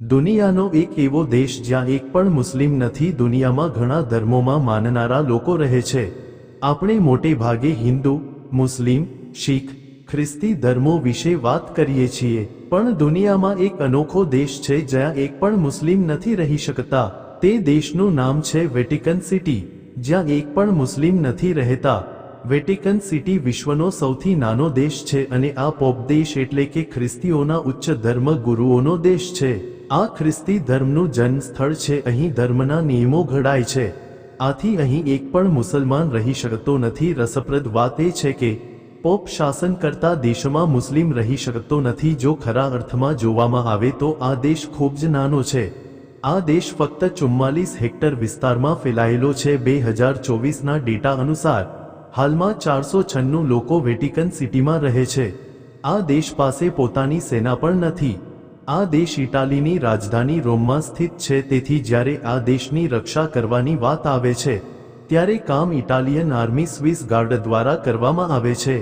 દુનિયાનો એક એવો દેશ જ્યાં એક પણ મુસ્લિમ નથી, દુનિયામાં ઘણા ધર્મોમાં માનનારા લોકો રહે છે. આપણે મોટે ભાગે હિન્દુ, મુસ્લિમ, શીખ, ખ્રિસ્તી ધર્મો વિશે વાત કરીએ છીએ, પણ દુનિયામાં એક અનોખો દેશ છે જ્યાં એક પણ મુસ્લિમ નથી રહી શકતા. તે દેશનું નામ છે વેટિકન સિટી. જ્યાં એક પણ મુસ્લિમ નથી રહેતા. વેટિકન સિટી વિશ્વનો સૌથી નાનો દેશ છે અને આ પોપ દેશ એટલે કે ખ્રિસ્તીઓના ઉચ્ચ ધર્મ ગુરુઓનો દેશ છે. આ ખ્રિસ્તી ધર્મનું જન્મ સ્થળ છે, અહીં ધર્મના નિયમો ઘડાય છે. આથી અહીં એક પણ મુસલમાન રહી શકતો નથી. રસપ્રદ વાત એ છે કે, પોપ શાસન કરતા દેશમાં મુસ્લિમ રહી શકતો નથી. જો ખરા અર્થમાં જોવામાં આવે તો આ દેશ ખૂબ જ નાનો છે. આ દેશ ફક્ત ચુમ્માલીસ હેક્ટર વિસ્તારમાં ફેલાયેલો છે. બે હજાર ચોવીસના ડેટા અનુસાર, હાલમાં ચારસો છન્નું લોકો વેટિકન સિટીમાં રહે છે. આ દેશ પાસે પોતાની સેના પણ નથી. આ દેશ ઇટાલીની રાજધાની રોમમાં સ્થિત છે, તેથી જ્યારે આ દેશની રક્ષા કરવાની વાત આવે છે, ત્યારે કામ ઇટાલિયન આર્મી સ્વિસ ગાર્ડ દ્વારા કરવામાં આવે છે.